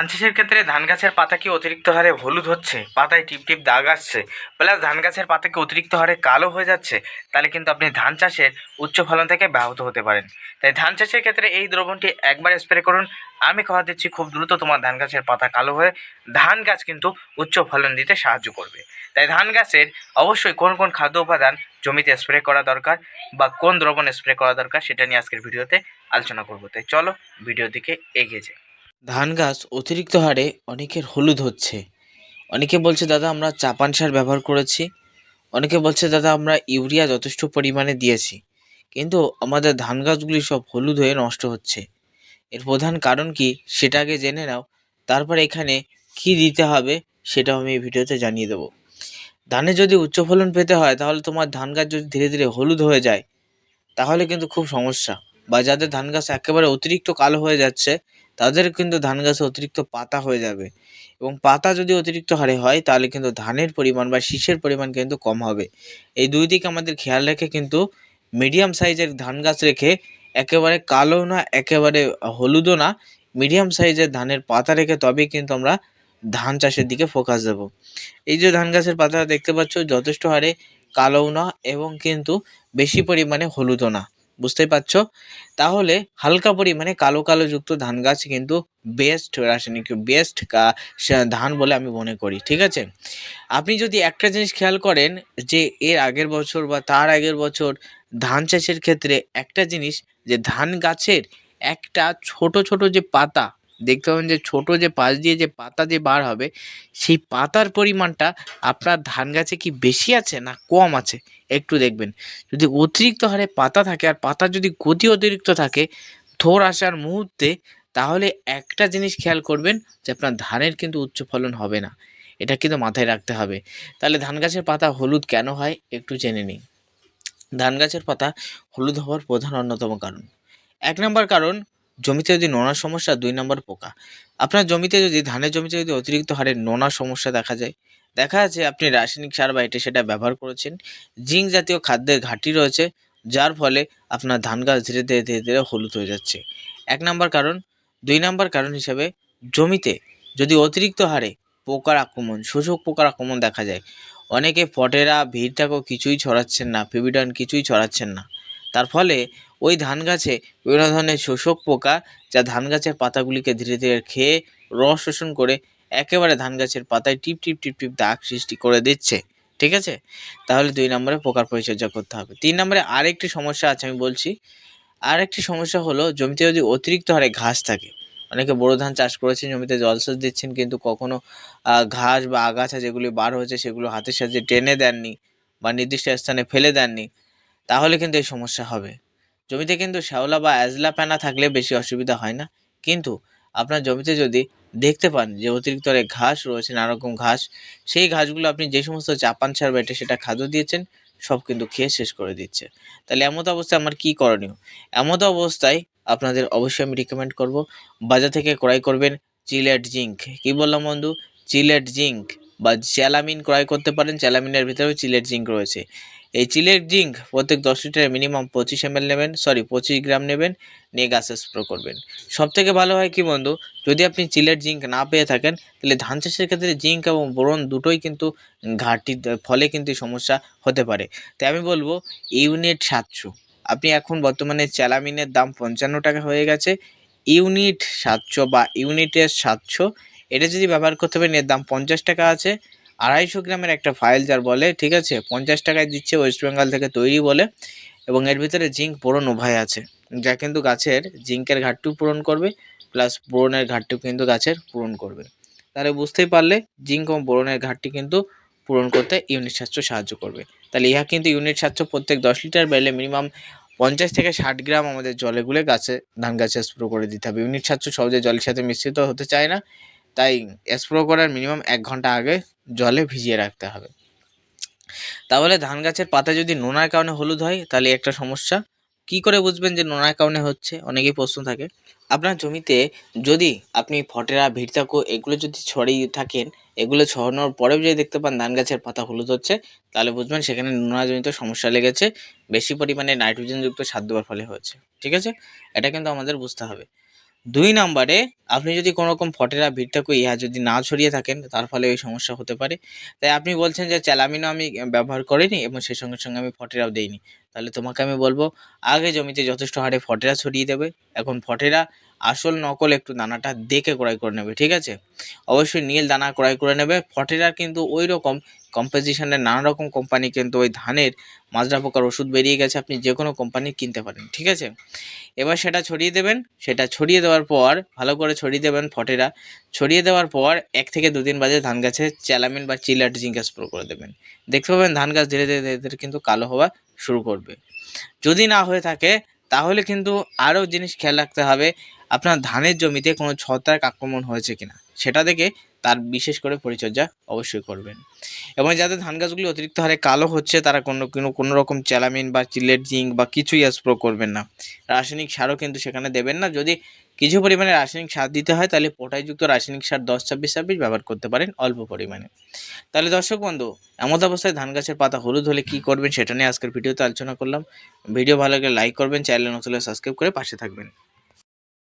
ধান চাষের ক্ষেত্রে ধান গাছের পাতা কি অতিরিক্ত হারে হলুদ হচ্ছে? পাতায় টিপ টিপ দাগ আসছে। প্লাস ধান গাছের পাতা কি অতিরিক্ত হারে কালো হয়ে যাচ্ছে? তাহলে কিন্তু আপনি ধান চাষের উচ্চ ফলন থেকে ব্যাহত হতে পারেন। তাই ধান চাষের ক্ষেত্রে এই দ্রবণটি একবার স্প্রে করুন। আমি কথা দিচ্ছি খুব দ্রুত, তোমার ধান গাছের পাতা কালো হয়ে ধান গাছ কিন্তু উচ্চ ফলন দিতে সাহায্য করবে। তাই ধান গাছের অবশ্যই কোন কোন খাদ্য উপাদান জমিতে স্প্রে করা দরকার বা কোন দ্রবণ স্প্রে করা দরকার সেটা নিয়ে আজকের ভিডিওতে আলোচনা করব। তাই চলো ভিডিওর দিকে এগিয়ে যাই। ধান গাছ অতিরিক্ত হারে অনেকের হলুদ হচ্ছে। অনেকে বলছে, দাদা, আমরা চাপান সার ব্যবহার করেছি। অনেকে বলছে, দাদা, আমরা ইউরিয়া যথেষ্ট পরিমাণে দিয়েছি। কিন্তু আমাদের ধান গাছগুলি সব হলুদ হয়ে নষ্ট হচ্ছে। এর প্রধান কারণ কি, সেটা আগে জেনে নাও। তারপর এখানে কি দিতে হবে, সেটাও আমি এই ভিডিওতে জানিয়ে দেবো। ধানে যদি উচ্চ ফলন পেতে হয়, তাহলে তোমার ধান গাছ যদি ধীরে ধীরে হলুদ হয়ে যায়, তাহলে কিন্তু খুব সমস্যা। বা যাদের ধান গাছ একেবারে অতিরিক্ত কালো হয়ে যাচ্ছে, তাদের কিন্তু ধান গাছে অতিরিক্ত পাতা হয়ে যাবে। এবং পাতা যদি অতিরিক্ত হারে হয়, তাহলে কিন্তু ধানের পরিমাণ বা শীষের পরিমাণ কিন্তু কম হবে। এই দুই দিকে আমাদের খেয়াল রেখে কিন্তু মিডিয়াম সাইজের ধান গাছ রেখে একেবারে কালো না, একেবারে হলুদও না মিডিয়াম সাইজের ধানের পাতা রেখে তবেই কিন্তু আমরা ধান চাষের দিকে ফোকাস দেব। এই যে ধান গাছের পাতা দেখতে পাচ্ছ, যথেষ্ট হারে কালোও না এবং কিন্তু বেশি পরিমাণে হলুদও না। বুঝতেই পারছ? তাহলে হালকা পরিমাণে কালো কালো যুক্ত ধান গাছ কিন্তু বেস্ট রাসায়নিক বেস্ট ধান বলে আমি মনে করি, ঠিক আছে? আপনি যদি একটা জিনিস খেয়াল করেন যে এর আগের বছর বা তার আগের বছর ধান চাষের ক্ষেত্রে একটা জিনিস যে ধান গাছের একটা ছোট ছোট যে পাতা দেখতে পাবেন যে ছোট যে পাশ দিয়ে যে পাতা যে বার হবে, সেই পাতার পরিমাণটা আপনার ধান গাছে কি বেশি আছে না কম আছে? একটু দেখবেন। যদি অতিরিক্ত হারে পাতা থাকে আর পাতার যদি গতি অতিরিক্ত থাকে থোর আসার মুহূর্তে, তাহলে একটা জিনিস খেয়াল করবেন যে আপনার ধানের কিন্তু উচ্চ ফলন হবে না। এটা কিন্তু মাথায় রাখতে হবে। তাহলে ধান গাছের পাতা হলুদ কেন হয়? একটু জেনে নিই ধান গাছের পাতা হলুদ হওয়ার প্রধান অন্যতম কারণ। এক নম্বর কারণ জমিতে যদি নোনার সমস্যা, দুই নম্বর পোকা। আপনার জমিতে যদি, ধানের জমিতে যদি অতিরিক্ত হারে নোনার সমস্যা দেখা যায়, দেখা যাচ্ছে আপনি রাসায়নিক সার বা এটা সেটা ব্যবহার করেছেন, জিঙ্ক জাতীয় খাদ্যের ঘাটতি রয়েছে, যার ফলে আপনার ধান গাছ ধীরে ধীরে ধীরে ধীরে হলুদ হয়ে যাচ্ছে। এক নম্বর কারণ, দুই নম্বর কারণ হিসেবে জমিতে যদি অতিরিক্ত হারে পোকার আক্রমণ, শোষক পোকার আক্রমণ দেখা যায়, অনেকে ফটেরা ভিড়টাকেও কিছুই ছড়াচ্ছেন না ফিবিডন কিছুই ছড়াচ্ছেন না। তার ফলে ওই ধান গাছে বিভিন্ন ধরনের শোষক পোকা যা ধান গাছের পাতাগুলিকে ধীরে ধীরে খেয়ে রস শোষণ করে একেবারে ধান গাছের পাতায় টিপ টিপ টিপ টিপ দাগ সৃষ্টি করে দিচ্ছে। ঠিক আছে? তাহলে দুই নম্বরে পোকার পরিচর্যা করতে হবে। তিন নম্বরে আরেকটি সমস্যা আছে আমি বলছি। আরেকটি সমস্যা হলো, জমিতে যদি অতিরিক্ত হারে ঘাস থাকে, অনেকে বোরো ধান চাষ করেছেন, জমিতে জলসেচ দিচ্ছেন, কিন্তু কখনো ঘাস বা আগাছা যেগুলি বার হয়েছে সেগুলো হাতের সাহায্যে টেনে দেননি বা নির্দিষ্ট স্থানে ফেলে দেননি, তাহলে কিন্তু এই সমস্যা হবে। জমিতে কিন্তু শ্যাওলা বা অ্যাজলা প্যানা থাকলে বেশি অসুবিধা হয় না। কিন্তু আপনার জমিতে যদি দেখতে পান যে অতিরিক্ত ঘাস রয়েছে নানা রকম ঘাস, সেই ঘাসগুলো আপনি যে সমস্ত চাপান সার বেটে সেটা খাদ্য দিয়েছেন, সব কিন্তু খেয়ে শেষ করে দিচ্ছে। তাহলে এমত অবস্থায় আমার কী করণীয়? এমত অবস্থায় আপনাদের অবশ্যই আমি রিকমেন্ড করব, বাজার থেকে ক্রয় করবেন চিলেট জিঙ্ক কী বললাম বন্ধু? চিলেট জিঙ্ক বা চ্যালামিন ক্রয় করতে পারেন, চ্যালামিনের ভিতরেও চিলেট জিঙ্ক রয়েছে। এই চিলের জিঙ্ক প্রত্যেক দশ লিটারে মিনিমাম পঁচিশ এম নেবেন সরি পঁচিশ গ্রাম নেবেন, নিয়ে গাছে স্প্রে করবেন। সব থেকে ভালো হয় কি বন্ধু, যদি আপনি চিলের জিঙ্ক না পেয়ে থাকেন, তাহলে ধান চাষের ক্ষেত্রে জিঙ্ক এবং বোরন দুটোই কিন্তু ঘাটতির ফলে কিন্তু সমস্যা হতে পারে। তাই আমি বলব, ইউনিট সাতশো। আপনি এখন বর্তমানে চ্যালামিনের দাম পঞ্চান্ন টাকা হয়ে গেছে। ইউনিট সাতশো বা ইউনিটের সাতশো, এটা যদি ব্যবহার করতে পারেন, এর দাম পঞ্চাশ টাকা আছে। আড়াইশো গ্রামের একটা ফাইল যার বলে, ঠিক আছে, পঞ্চাশ টাকায় দিচ্ছে ওয়েস্ট বেঙ্গল থেকে তৈরি বলে, এবং এর ভিতরে জিঙ্ক বোরন উভয় আছে, যা কিন্তু গাছের জিঙ্কের ঘাটটিও পূরণ করবে প্লাস বোরনের ঘাটটিও কিন্তু গাছের পূরণ করবে। তাহলে বুঝতেই পারলে জিঙ্ক এবং বোরনের ঘাটটি কিন্তু পূরণ করতে ইউনিট সাতশো সাহায্য করবে। তাহলে ইহা কিন্তু ইউনিট সাতশো প্রত্যেক দশ লিটার বেলে মিনিমাম পঞ্চাশ থেকে ষাট গ্রাম আমাদের জলে গুলে গাছে, ধান গাছে স্প্রো করে দিতে হবে। ইউনিট সাতশো সহজে জলের সাথে মিশ্রিত হতে চায় না। তাই স্প্রে করার মিনিমাম এক ঘণ্টা আগে জলে ভিজিয়ে রাখতে হবে। তাহলে ধান গাছের পাতা যদি নোনার কারণে হলুদ হয়, তাহলে একটা সমস্যা। কি করে বুঝবেন যে নোনার কারণে হচ্ছে? অনেকেই প্রশ্ন থাকে। আপনার জমিতে যদি আপনি ফটেরা ভিড়তাকো এগুলো যদি ছড়িয়ে থাকেন, এগুলো ছড়ানোর পরেও যদি দেখতে পান ধান গাছের পাতা হলুদ হচ্ছে, তাহলে বুঝবেন সেখানে নোনাজনিত সমস্যা লেগেছে। বেশি পরিমাণে নাইট্রোজেনযুক্ত সার দেওয়ার ফলে হয়েছে। ঠিক আছে? এটা কিন্তু আমাদের বুঝতে হবে। দুই নম্বরে, আপনি যদি কোনো রকম ফটেরা ভিড়টাকু ইহা যদি না ছড়িয়ে থাকেন, তার ফলে ওই সমস্যা হতে পারে। তাই আপনি বলছেন যে চ্যালামিনও আমি ব্যবহার করিনি এবং সেই সঙ্গে সঙ্গে আমি ফটেরাও দেইনি। তাহলে তোমাকে আমি বলব, আগে জমিতে যথেষ্ট হারে ফটেরা ছড়িয়ে দেবে। এখন ফটেরা আসল নকল একটু দানাটা দেখে ক্রয় করে নেবে, ঠিক আছে? অবশ্যই নীল দানা ক্রয় করে নেবে। ফটেরার কিন্তু ওই রকম কম্পোজিশনের নানা রকম কোম্পানি কিন্তু ওই ধানের মাজরা পোকার ওষুধ বেরিয়ে গেছে, আপনি যে কোনো কোম্পানি কিনতে পারেন, ঠিক আছে? এবার সেটা ছড়িয়ে দেবেন। সেটা ছড়িয়ে দেওয়ার পর, ভালো করে ছড়িয়ে দেবেন ফটেরা ছড়িয়ে দেওয়ার পর এক থেকে দুদিন বাদে ধান গাছে চ্যালামিন বা চিলাট জিঙ্কা স্প্রে করে দেবেন। দেখতে পাবেন ধান গাছ ধীরে ধীরে ধীরে ধীরে কিন্তু কালো হওয়া শুরু করবে। যদি না হয়ে থাকে, তাহলে কিন্তু আরও জিনিস খেয়াল রাখতে হবে। আপনার ধানের জমিতে কোনো ছত্রাক আক্রমণ হয়েছে কিনা, সেটা দেখে তার বিশেষ করে পরিচর্যা অবশ্যই করবেন। এবং যাদের ধান গাছগুলি অতিরিক্ত হারে কালো হচ্ছে, তারা কোনো কোনো কোনো রকম চ্যালামিন বা চিলেট জিঙ্ক বা কিছুই স্প্রে করবেন না। রাসায়নিক সারও কিন্তু সেখানে দেবেন না। যদি কিছু পরিমাণে রাসায়নিক সার দিতে হয়, তাহলে পোটাইযুক্ত রাসায়নিক সার দশ, ছাব্বিশ ছাব্বিশ ব্যবহার করতে পারেন অল্প পরিমাণে। তাহলে দর্শক বন্ধু এমন অবস্থায় ধান গাছের পাতা হলুদ হলে কী করবেন সেটা নিয়ে আজকের ভিডিওতে আলোচনা করলাম। ভিডিও ভালো লাগলে লাইক করবেন, চ্যানেল নতুন সাবস্ক্রাইব করে পাশে থাকবেন।